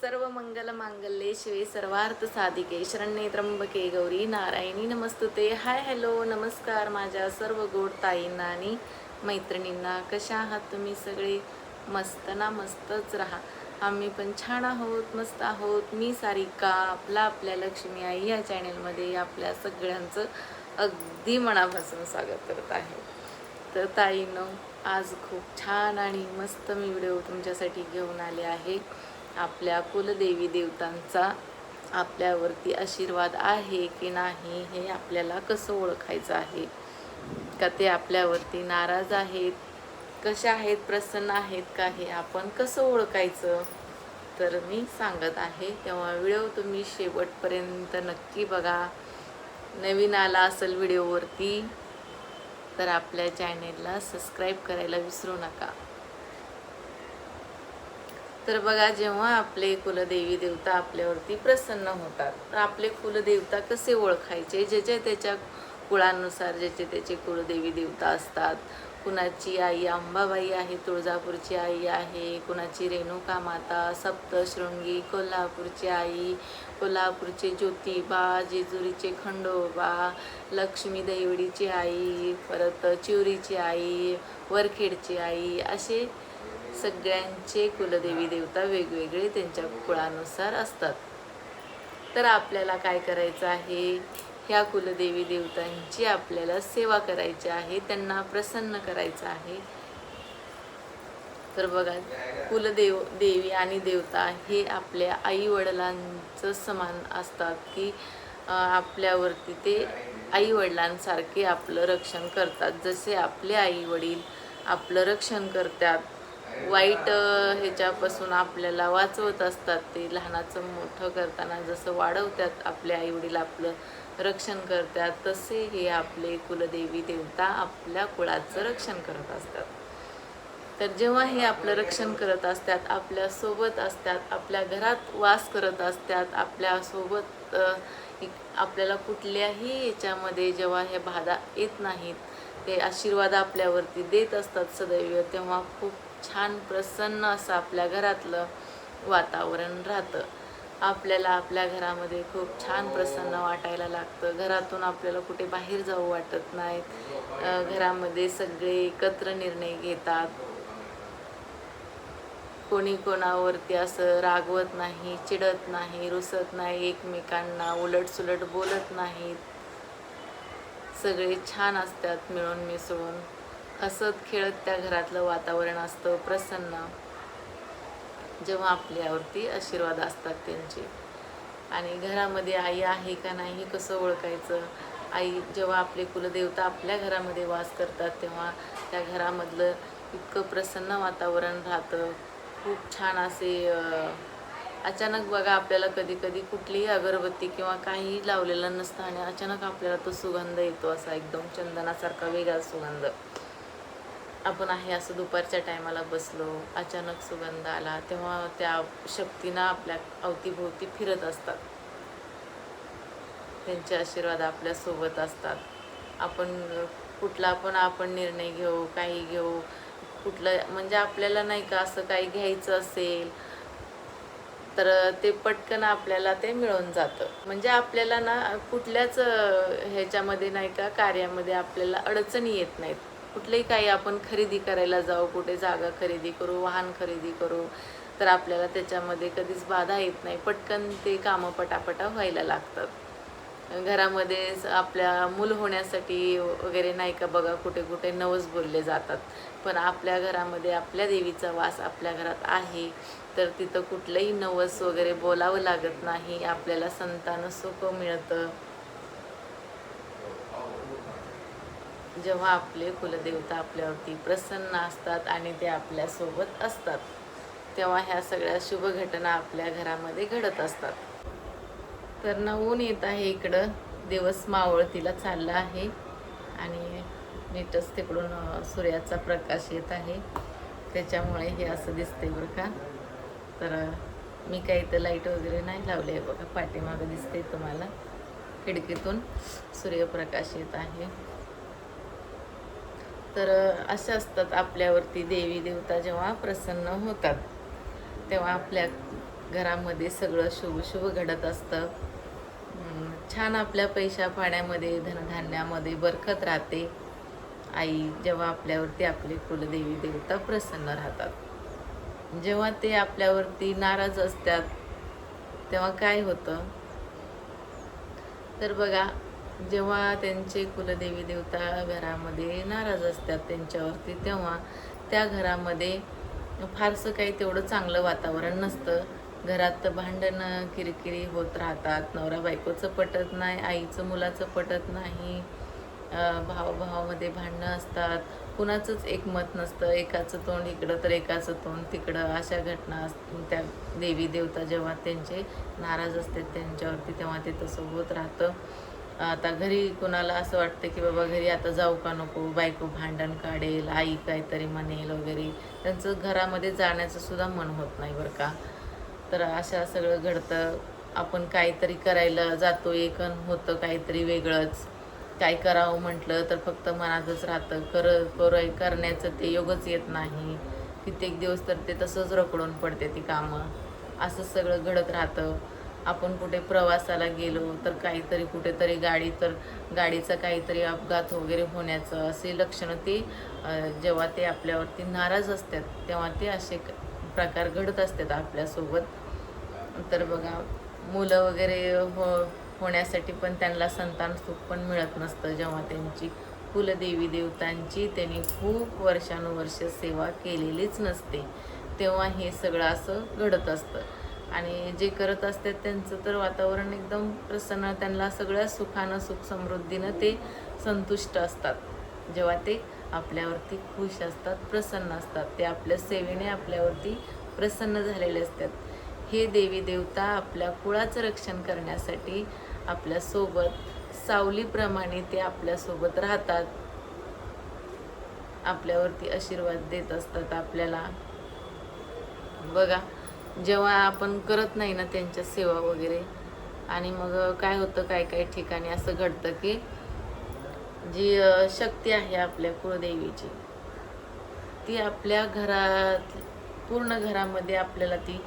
सर्व मंगल मांगल्ये शिवे सर्वार्थ साधिके शरण्ये त्र्यंबके गौरी नारायणी नमस्तुते. हाय हॅलो नमस्कार माझ्या सर्व गोड ताईंना आणि मैत्रिणींना. कशा आहात तुम्ही सगळे? मस्त ना मस्तच राहा. आम्ही पण छान आहोत मस्त आहोत. मी सारिका आपला आपल्या लक्ष्मी आई या चॅनेलमध्ये आपल्या सगळ्यांचं अगदी मनापासून स्वागत करत आहे. तर ताईनं आज खूप छान आणि मस्त मी व्हिडिओ तुमच्यासाठी घेऊन आले आहे. आपल्या कुलदेवी देवतांचा आपल्यावरती आशीर्वाद आहे की नाही हे आपल्याला कसं ओळखायचं आहे? का ते आपल्यावरती नाराज आहेत? कशा आहेत? प्रसन्न आहेत का? हे आपण कसं ओळखायचं? तर मी सांगत आहे. तेव्हा व्हिडिओ तुम्ही शेवटपर्यंत नक्की बघा. नवीन आला असेल व्हिडिओवरती तर आपल्या चॅनेलला सबस्क्राईब करायला विसरू नका. तर बघा जेव्हा आपले कुलदेवी देवता आपल्यावरती प्रसन्न होतात तर आपले कुलदेवता कसे ओळखायचे? ज्याच्या त्याच्या कुळानुसार ज्याचे त्याचे कुलदेवी देवता असतात कुणाची आई अंबाबाई आहे तुळजापूरची आई आहे कुणाची रेणुका माता सप्तशृंगी कोल्हापूरची आई कोल्हापूरचे ज्योतिबा जेजुरीचे खंडोबा लक्ष्मी देवडीची आई परत चिवरीची आई वरखेडची आई असे सगळ्यांचे कुलदेवी देवता वेगवेगळे त्यांच्या कुळानुसार असतात. तर आपल्याला काय करायचं आहे? ह्या कुलदेवी देवतांची आपल्याला सेवा करायची आहे त्यांना प्रसन्न करायचं आहे. तर बघा कुलदेव देवी आणि देवता हे आपल्या आई वडिलांचं समान असतात की आपल्यावरती ते आई वडिलांसारखे आपलं रक्षण करतात. जसे आपले आई वडील आपलं रक्षण करतात वाईट ह्याच्यापासून आपल्याला वाचवत असतात ते लहानाचं मोठं करताना जसं वाढवतात आपले आईवडील आपलं रक्षण करतात तसे हे आपले कुलदेवी देवता आपल्या कुळाचं रक्षण करत असतात. तर जेव्हा हे आपलं रक्षण करत असतात आपल्यासोबत असतात आपल्या घरात वास करत असतात आपल्यासोबत आपल्याला कुठल्याही याच्यामध्ये जेव्हा हे बाधा येत नाहीत ते आशीर्वाद आपल्यावरती देत असतात सदैव तेव्हा खूप छान प्रसन्न असं आपल्या घरातलं वातावरण राहतं. आपल्याला आपल्या घरामध्ये खूप छान प्रसन्न वाटायला लागतं. घरातून आपल्याला कुठे बाहेर जाऊ वाटत नाहीत घरामध्ये सगळे एकत्र निर्णय घेतात. कोणी कोणावरती असं रागवत नाही चिडत नाही रुसत नाही एकमेकांना उलटसुलट बोलत नाहीत. सगळे छान असतात मिळून मिसळून. हसत खेळत त्या घरातलं वातावरण असतं प्रसन्न. जेव्हा आपल्यावरती आशीर्वाद असतात त्यांचे. आणि घरामध्ये आई आहे का नाही हे कसं ओळखायचं? आई जेव्हा आपले कुलदेवता आपल्या घरामध्ये वास करतात तेव्हा त्या घरामधलं इतकं प्रसन्न वातावरण राहतं. खूप छान असे अचानक बघा आपल्याला कधी कधी कुठलीही अगरबत्ती किंवा काहीही लावलेलं नसतं आणि अचानक आपल्याला तो सुगंध येतो असा एकदम चंदनासारखा वेगळा सुगंध. आपण आहे असं दुपारच्या टायमाला बसलो अचानक सुगंध आला तेव्हा त्या शक्तीनं आपल्या अवतीभोवती फिरत असतात. त्यांचे आशीर्वाद आपल्यासोबत असतात. आपण कुठला पण आपण निर्णय घेऊ काही घेऊ कुठलं म्हणजे आपल्याला नाही का असं काही घ्यायचं असेल तर ते पटकन आपल्याला ते मिळून जातं. म्हणजे आपल्याला ना कुठल्याच ह्याच्यामध्ये नाही का कार्यामध्ये आपल्याला अडचणी येत नाहीत. कुठलंही काही आपण खरेदी करायला जाऊ कुठे जागा खरेदी करू वाहन खरेदी करू तर आपल्याला त्याच्यामध्ये कधीच बाधा येत नाही. पटकन ते कामं पटापटा व्हायला लागतात. घरामध्ये आपल्या मूल होण्यासाठी वगैरे नाही का बघा कुठे कुठे नवस बोलले जातात. पण आपल्या घरामध्ये आपल्या देवीचा वास आपल्या घरात आहे तर तिथं कुठलंही नवस वगैरे बोलावं लागत नाही. आपल्याला संतान सुख मिळतं. जेव्हा आपले कुलदेवता आपल्यावरती प्रसन्न असतात आणि ते आपल्यासोबत असतात तेव्हा ह्या सगळ्या शुभ घटना आपल्या घरामध्ये घडत असतात. तर ना ऊन येत आहे इकडं. दिवस मावळतीला चालला आहे आणि नीटच तिकडून सूर्याचा प्रकाश येत आहे. त्याच्यामुळे हे असं दिसते बरं का. तर मी काही तर लाइट वगैरे नाही लावले आहे बघा. पाठीमागं दिसते तुम्हाला. खिडकीतून सूर्यप्रकाश येत आहे. तर असे असतात आपल्यावरती देवी देवता जेव्हा प्रसन्न होतात तेव्हा आपल्या घरामध्ये सगळं शुभ शुभ घडत असतं. छान आपल्या पैशा पाण्यामध्ये धनधान्यामध्ये बरकत राहते. आई जेव्हा आपल्यावरती आपले कुलदेवी देवता प्रसन्न राहतात. जेव्हा ते आपल्यावरती नाराज असतात तेव्हा काय होतं? तर बघा जेव्हा त्यांचे कुलदेवी देवता घरामध्ये नाराज असतात त्यांच्यावरती तेव्हा त्या घरामध्ये फारसं काही तेवढं चांगलं वातावरण नसतं. घरात भांडणं किरकिरी होत राहतात. नवरा बायकोचं पटत नाही आईचं मुलाचं पटत नाही. भावाभावामध्ये भांडणं असतात. कुणाचंच एक मत नसतं. एकाचं तोंड इकडं तर एकाचं तोंड तिकडं. अशा घटना अस त्या देवी देवता जेव्हा त्यांचे नाराज असतात त्यांच्यावरती तेव्हा ते तसं होत राहतं. आता घरी कोणाला असं वाटतं की बाबा घरी आता जाऊ का नको बायको भांडण काढेल आई काहीतरी म्हणेल वगैरे. त्यांचं घरामध्ये जाण्याचं सुद्धा मन होत नाही बरं का. तर अशा सगळं घडतं. आपण काहीतरी करायला जातो एकन होतं काहीतरी वेगळंच. काय करावं म्हटलं तर फक्त मनातच राहतं. कर करय करण्याचं ते योगच येत नाही. कित्येक दिवस तर ते तसंच रखडून पडते ती कामं. असं सगळं घडत राहतं. आपण कुठे प्रवासाला गेलो तर काहीतरी कुठेतरी गाडी तर गाडीचा काहीतरी अपघात वगैरे होण्याचं असे लक्षणं ते जेव्हा ते आपल्यावरती नाराज असतात तेव्हा ते असे प्रकार घडत असतात आपल्यासोबत. तर बघा मुलं वगैरे हो होण्यासाठी पण त्यांना संतान सुख पण मिळत नसतं जेव्हा त्यांची कुलदेवी देवतांची त्यांनी खूप वर्षानुवर्ष सेवा केलेलीच नसते तेव्हा हे सगळं असं घडत असतं. आणि जे करत असतात त्यांचं तर वातावरण एकदम प्रसन्न त्यांना सगळ्या सुखानं सुख समृद्धीनं ते संतुष्ट असतात. जेव्हा ते आपल्यावरती खुश असतात प्रसन्न असतात ते आपल्या सेवेने आपल्यावरती प्रसन्न झालेले असतात. हे देवी देवता आपल्या कुळाचं रक्षण करण्यासाठी आपल्यासोबत सावलीप्रमाणे ते आपल्यासोबत राहतात. आपल्यावरती आशीर्वाद देत असतात आपल्याला. बघा जेव्हा आपण करत नाही ना त्यांच्या सेवा वगैरे आणि मग काय होतं काय काय ठिकाणी असं घडतं की जी शक्ती आहे आपल्या कुळदेवीची ती आपल्या घरात पूर्ण घरामध्ये आपल्याला ती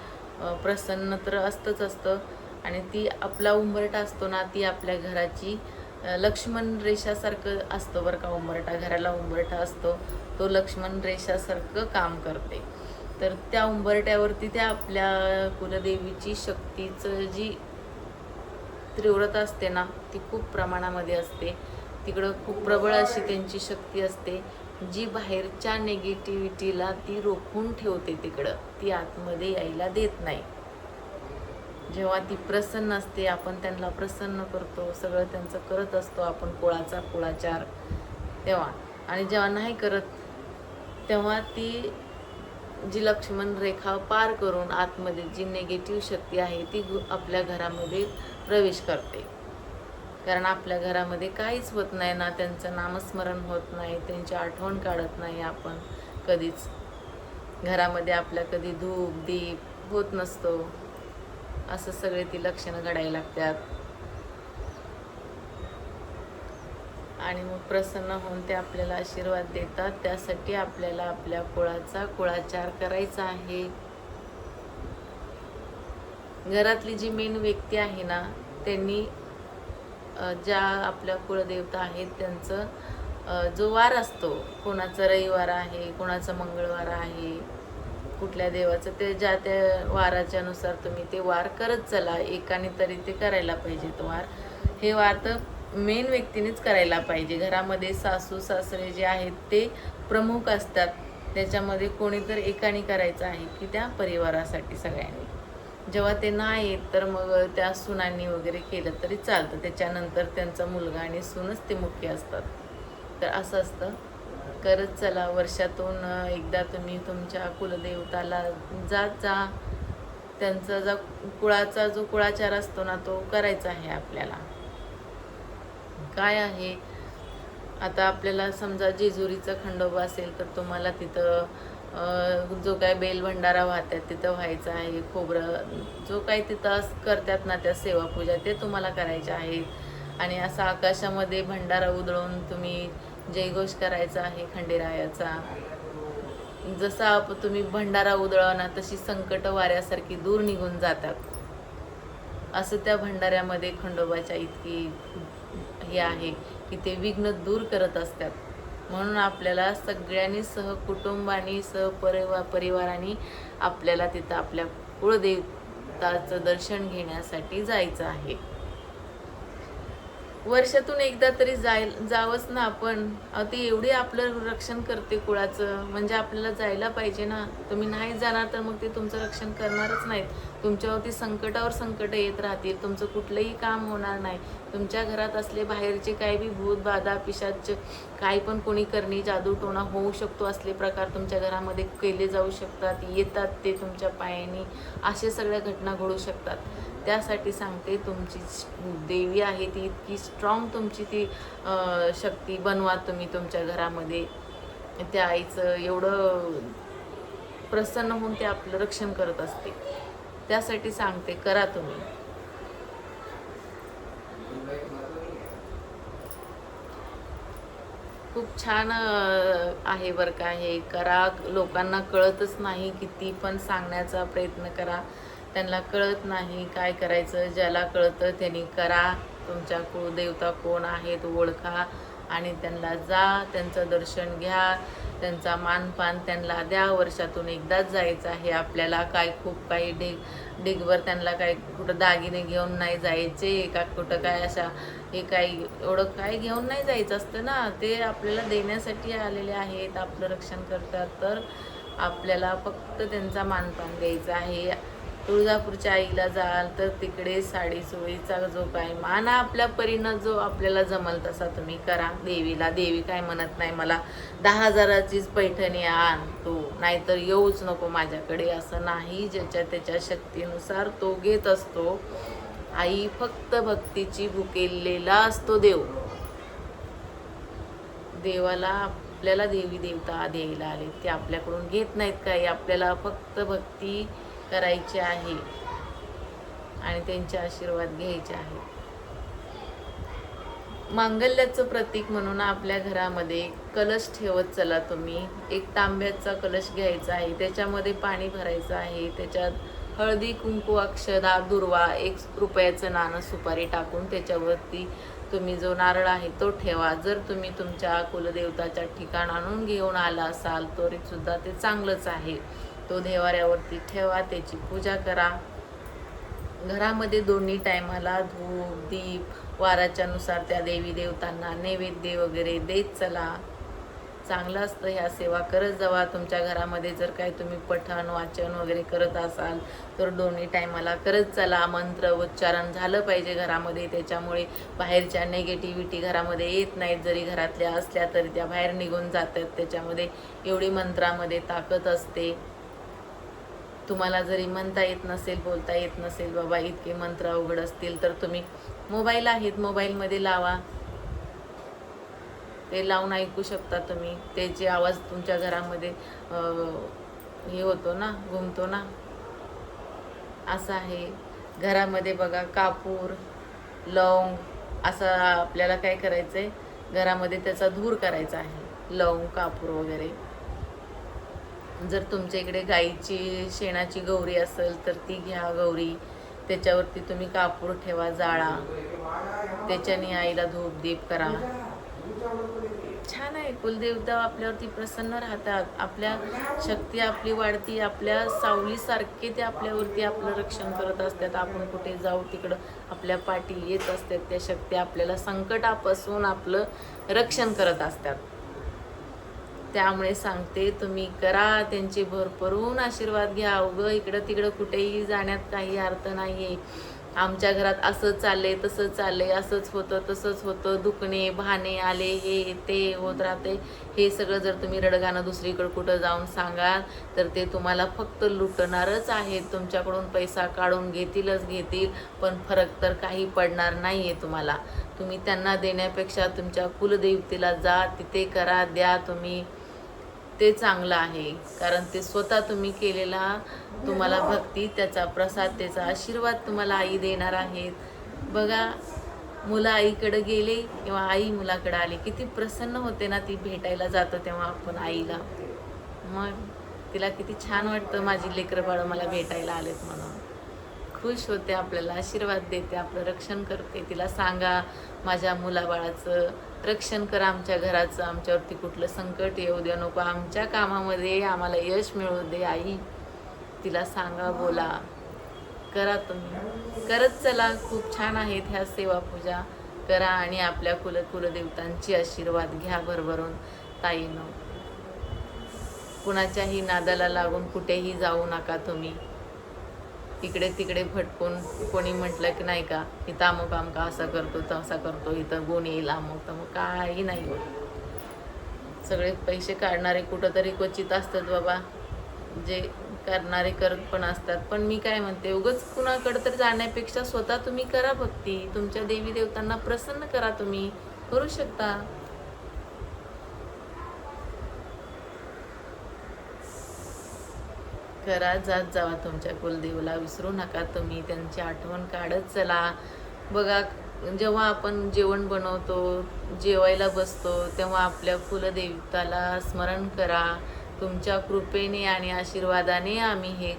प्रसन्न तर असतंच असतं. आणि ती आपला उंबरटा असतो ना ती आपल्या घराची लक्ष्मण रेषासारखं असतं बरं का उंबरटा घराला उंबरटा असतो तो लक्ष्मण रेषासारखं काम करते. तर त्या उंबरट्यावरती त्या आपल्या कुलदेवीची शक्तीचं जी तीव्रता असते ना ती खूप प्रमाणामध्ये असते. तिकडं खूप प्रबळ अशी त्यांची शक्ती असते. जी बाहेरच्या नेगेटिव्हिटीला ती रोखून ठेवते तिकडं. ती आतमध्ये यायला देत नाही. जेव्हा ती प्रसन्न असते आपण त्यांना प्रसन्न करतो सगळं त्यांचं करत असतो आपण कुळाचा कुळाचार. तेव्हा. आणि जेव्हा नाही करत तेव्हा ती जी लक्ष्मण रेखा पार करून आतमध्ये जी नेगेटिव्ह शक्ती आहे ती गु- आपल्या घरामध्ये प्रवेश करते. कारण आपल्या घरामध्ये काहीच होत नाही ना त्यांचं नामस्मरण होत नाही त्यांची आठवण काढत नाही आपण. कधीच घरामध्ये आपल्या कधी धूप दीप होत नसतो. असं सगळे ती लक्षणं घडायला लागतात. आणि मग प्रसन्न होऊन ते आपल्याला आशीर्वाद देतात. त्यासाठी आपल्याला आपल्या कुळाचा कुळाचार करायचा आहे. घरातली जी मेन व्यक्ती आहे ना त्यांनी ज्या आपल्या कुळदेवता आहेत त्यांचं जो वार असतो कोणाचा रविवार आहे कोणाचा मंगळवार आहे कुठल्या देवाचं ते ज्या त्या वाराच्यानुसार तुम्ही ते वार करत चला. एकाने तरी ते करायला पाहिजेत वार. हे वार तर मेन व्यक्तीनेच करायला पाहिजे. घरामध्ये सासू सासरे जे आहेत ते प्रमुख असतात. त्याच्यामध्ये कोणी तर एकाने करायचं आहे की त्या परिवारासाठी सगळ्यांनी. जेव्हा ते नाही येत तर मग त्या सुनांनी वगैरे केलं तरी चालतं. त्याच्यानंतर त्यांचा मुलगा आणि सूनच ते मुख्य असतात. तर असं असतं. करत चला वर्षातून एकदा तुम्ही तुमच्या कुलदेवताला जात जा. त्यांचा जा कुळाचा जो कुळाचार असतो ना तो करायचा आहे आपल्याला. काय आहे? आता आपल्याला समजा जेजुरीचा खंडोबा असेल तर तुम्हाला तिथं जो काय बेल भंडारा वाहतात तिथं व्हायचं आहे खोबरं जो काही तिथं करतात ना त्या सेवा पूजा ते तुम्हाला करायच्या आहेत. आणि असं आकाशामध्ये भंडारा उधळून तुम्ही जयघोष करायचा आहे खंडेरायाचा. जसा आप- तुम्ही भंडारा उधळा ना तशी संकट वाऱ्यासारखी दूर निघून जातात. असं त्या भंडाऱ्यामध्ये खंडोबाच्या इतकी हे आहे की ते विघ्न दूर करत असतात. म्हणून आपल्याला सगळ्यांनी सहकुटुंबानी सहपरिवा परिवाराने आपल्याला तिथं आपल्या कुळदेवताचं दर्शन घेण्यासाठी जायचं आहे. वर्षातून एकदा तरी जाय जावंच ना आपण. ती एवढी आपलं रक्षण करते कुळाचं. म्हणजे आपल्याला जायला पाहिजे ना. तुम्ही नाही जाणार तर मग ते तुमचं रक्षण करणारच नाहीत. तुमच्यावरती संकटावर संकट येत राहतील. तुमचं कुठलंही काम होणार नाही. तुमच्या घरात असले बाहेरचे काही बी भूत बाधा पिशाच काही पण कोणी करणे जादूटोणा होऊ शकतो असले प्रकार तुमच्या घरामध्ये केले जाऊ शकतात. येतात ते तुमच्या पायाने. असे सगळ्या घटना घडू शकतात. त्यासाठी सांगते तुमची देवी आहे ती इतकी स्ट्रॉंग तुमची ती शक्ती बनवा तुम्ही तुमच्या घरामध्ये. त्या आईचं एवढं प्रसन्न होऊन ते आपलं रक्षण करत असते. त्यासाठी सांगते करा तुम्ही. खूप छान आहे बरं का हे. करा लोकांना कळतच नाही किती पण सांगण्याचा प्रयत्न करा. त्यांना कळत नाही काय करायचं ज्याला कळतं त्यांनी करा तुमच्या कुळदेवता कोण आहेत ओळखा आणि त्यांना जा त्यांचं दर्शन घ्या त्यांचा मानपान त्यांना द्या वर्षातून एकदाच जायचं आहे आपल्याला काय खूप काही डिग ढिगभर त्यांना काय कुठं दागिने घेऊन नाही जायचे का कुठं काय अशा हे काही एवढं काय घेऊन नाही जायचं असतं ना. ते आपल्याला देण्यासाठी आलेले आहेत आपलं रक्षण करतात तर आपल्याला फक्त त्यांचा मानपान द्यायचा आहे. तुळजापूरच्या आईला जाल तर तिकडे साडी सोयीचा जो काय मान आपल्या परीनं जो आपल्याला जमल तसा तुम्ही करा. देवीला देवी काय म्हणत नाही मला दहा हजाराचीच पैठणी आण तो नाहीतर येऊच नको माझ्याकडे. असं नाही ज्याच्या त्याच्या शक्तीनुसार तो घेत असतो. आई फक्त भक्तीची भुकेलेला असतो देव. देवाला आपल्याला देवी देवता द्यायला आले ते आपल्याकडून घेत नाहीत काही. आपल्याला फक्त भक्ती करायची आहे आणि त्यांचे आशीर्वाद घ्यायचे आहे. मांगल्याचं प्रतीक म्हणून आपल्या घरामध्ये कलश ठेवत चला तुम्ही. एक तांब्याचा कलश घ्यायचा आहे. त्याच्यामध्ये पाणी भरायचं आहे. त्याच्यात हळदी कुंकू अक्षदा दुर्वा एक रुपयाचं नाणं सुपारी टाकून त्याच्यावरती तुम्ही जो नारळ आहे तो ठेवा. जर तुम्ही तुमच्या कुलदेवताच्या ठिकाण आणून घेऊन आला असाल तरीसुद्धा ते चांगलंच आहे. तो देवाऱ्यावरती ठेवा त्याची पूजा करा. घरामध्ये दोन्ही टायमाला धूप दीप वाराच्यानुसार त्या देवी देवतांना नैवेद्य वगैरे देत चला. चांगलं असतं ह्या सेवा करत जावा. तुमच्या घरामध्ये जर काय तुम्ही पठण वाचन वगैरे करत असाल तर दोन्ही टायमाला करत चला. मंत्र उच्चारण झालं पाहिजे घरामध्ये. त्याच्यामुळे बाहेरच्या नेगेटिव्हिटी घरामध्ये येत नाहीत. जरी घरातल्या असल्या तरी त्या बाहेर निघून जातात. त्याच्यामध्ये एवढी मंत्रामध्ये ताकद असते. तुम्हाला जरी म्हणता येत नसेल बोलता येत नसेल बाबा इतके मंत्र अवघड असतील तर तुम्ही मोबाईल आहेत मोबाईलमध्ये लावा. ते लावून ऐकू शकता तुम्ही. त्याचे आवाज तुमच्या घरामध्ये हे होतो ना घुमतो ना असं आहे. घरामध्ये बघा कापूर लवंग असं आपल्याला काय करायचं आहे घरामध्ये त्याचा धूर करायचा आहे. लवंग कापूर वगैरे. जर तुमच्या इकडे गाईची शेणाची गौरी असेल तर ती घ्या गौरी. त्याच्यावरती तुम्ही कापूर ठेवा जाळा. त्याच्याने आईला धूप दीप करा. छान आहे कुलदेवता आपल्यावरती प्रसन्न राहतात. आपल्या शक्ती आपली वाढती आपल्या सावलीसारखे ते आपल्यावरती आपलं रक्षण करत असतात. आपण कुठे जाऊ तिकडं आपल्या पाठी येत असतात. त्या शक्ती आपल्याला संकटापासून आपलं रक्षण करत असतात. त्यामुळे सांगते तुम्ही करा त्यांचे भरभरून आशीर्वाद घ्या. अवघं इकडं तिकडं कुठेही जाण्यात काही अर्थ नाही आहे आमच्या घरात असं चाललंय तसं चाललंय असंच होतं तसंच होतं. दुखणे भाने आले हे ते होत राहते. हे सगळं जर तुम्ही रडगाणं दुसरीकडं कुठं जाऊन सांगाल तर ते तुम्हाला फक्त लुटणारच आहेत. तुमच्याकडून पैसा काढून घेतीलच घेतील पण फरक तर काही पडणार नाही आहे तुम्हाला. तुम्ही त्यांना देण्यापेक्षा तुमच्या कुलदेवतेला जा तिथे करा द्या तुम्ही. ते चांगलं आहे. कारण ते स्वतः तुम्ही केलेला तुम्हाला भक्ती त्याचा प्रसाद त्याचा आशीर्वाद तुम्हाला आई देणार आहेत. बघा मुलं आईकडं गेले किंवा आई मुलाकडं आली किती प्रसन्न होते ना ती भेटायला जातो तेव्हा आपण आईला. मग तिला किती छान वाटतं माझी लेकरं बाळं मला भेटायला आलेत म्हणून. खुश होते आपल्याला आशीर्वाद देते आपलं रक्षण करते. तिला सांगा माझ्या मुलाबाळाचं रक्षण करा आमच्या घराचं आमच्यावरती कुठलं संकट येऊ द्या नको आमच्या कामामध्ये आम्हाला यश मिळू दे आई. तिला सांगा बोला करा तुम्ही. करत चला खूप छान आहेत ह्या सेवा पूजा. करा आणि आपल्या कुल कुलदेवतांची आशीर्वाद घ्या भरभरून ताईनं. कुणाच्याही नादाला लागून कुठेही जाऊ नका तुम्ही. इकडे तिकडे भटकून कोणी म्हटलं की नाही का इथं अमुक अमका असा करतो तसा करतो इथं गुण येईल अमुक तमुक काही नाही होत. सगळे पैसे काढणारे कुठंतरी क्वचित असतात बाबा जे करणारे करत पण असतात. पण मी काय म्हणते उगच कुणाकडे तर जाण्यापेक्षा स्वतः तुम्ही करा भक्ती. तुमच्या देवी देवतांना प्रसन्न करा तुम्ही. करू शकता. करा जात जावा तुमच्या कुलदेवला विसरू नका तुम्ही त्यांची आठवण काढत चला. बघा जेव्हा आपण जेवण बनवतो जेवायला बसतो तेव्हा आपल्या कुलदेवताला स्मरण करा. तुमच्या कृपेने आणि आशीर्वादाने आम्ही हे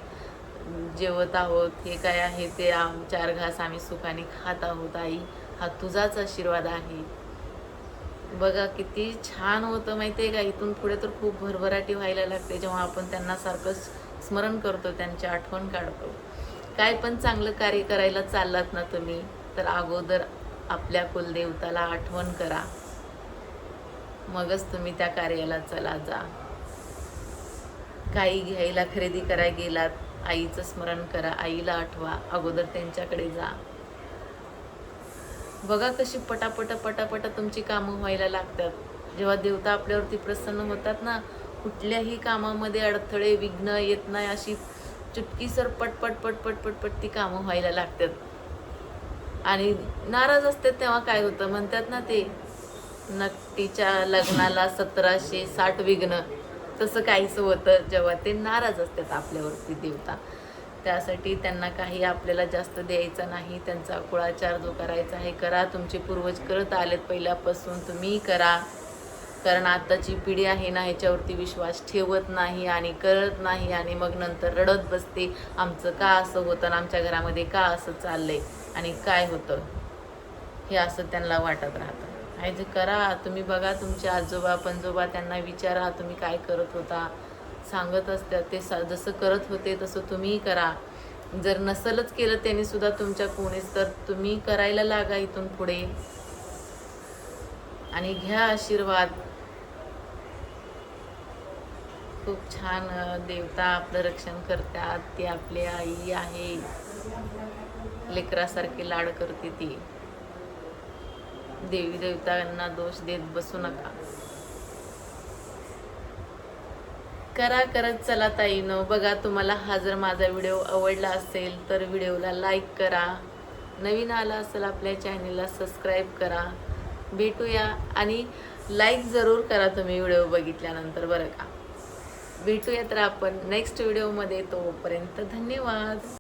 जेवत आहोत. हे काय आहे ते आम चार घास आम्ही सुखाने खात आहोत आई. हा तुझाच आशीर्वाद आहे. बघा किती छान होतं माहिती आहे का? इथून पुढे तर खूप भरभराटी व्हायला लागते. जेव्हा आपण त्यांना सारखंच स्मरण करतो त्यांची आठवण काढतो. काय पण चांगलं कार्य करायला चाललात ना तुम्ही तर अगोदर आपल्या कुलदेवताला आठवण करा. मगच तुम्ही त्या कार्याला चला जा. काही घ्यायला खरेदी करायला गेलात आईचं स्मरण करा आईला आठवा अगोदर त्यांच्याकडे जा. बघा कशी पटापट पटापट तुमची कामं व्हायला लागतात. जेव्हा देवता आपल्यावरती प्रसन्न होतात ना कुठल्याही कामामध्ये अडथळे विघ्न येत नाही अशी चुटकीसर पटपट पटपट पटपट ती कामं व्हायला लागतात. आणि नाराज असतात तेव्हा काय होतं? म्हणतात ना ते नकटीच्या लग्नाला सतराशे साठ विघ्न तसं काहीच होतं जेव्हा ते नाराज असतात आपल्यावरती देवता. त्यासाठी त्यांना काही आपल्याला जास्त द्यायचं नाही त्यांचा कुळाचार जो करायचा आहे करा. तुमचे पूर्वज करत आलेत पहिल्यापासून तुम्ही करा. कारण आत्ताची पिढी आहे ना ह्याच्यावरती विश्वास ठेवत नाही आणि करत नाही आणि मग नंतर रडत बसते आमचं का असं होतं आणि आमच्या घरामध्ये का असं चाललंय आणि काय होतं? हे असं त्यांना वाटत राहतं. आहे जे करा तुम्ही बघा तुमचे आजोबा पंजोबा त्यांना विचारा तुम्ही काय करत होता. सांगत असतात ते सा जसं करत होते तसं तुम्हीही करा. जर नसलच केलं त्यांनी सुद्धा तुमच्या कोणीच तर तुम्ही करायला लागा इथून पुढे. आणि घ्या आशीर्वाद. खूप छान देवता आपलं रक्षण करतात. ती आपली आई आहे. लेकरासारखी लाड करते ती. देवी देवतांना दोष देत बसू नका. करा करत चला ताईनो. बघा तुम्हाला हा जर माझा व्हिडिओ आवडला असेल तर व्हिडिओला लाईक करा. नवीन आला असेल आपल्या चॅनलला सबस्क्राईब करा. भेटूया. आणि लाईक जरूर करा तुम्ही व्हिडिओ बघितल्यानंतर बरं का? भेटूया तर आपण नेक्स्ट व्हिडिओमध्ये तोपर्यंत धन्यवाद.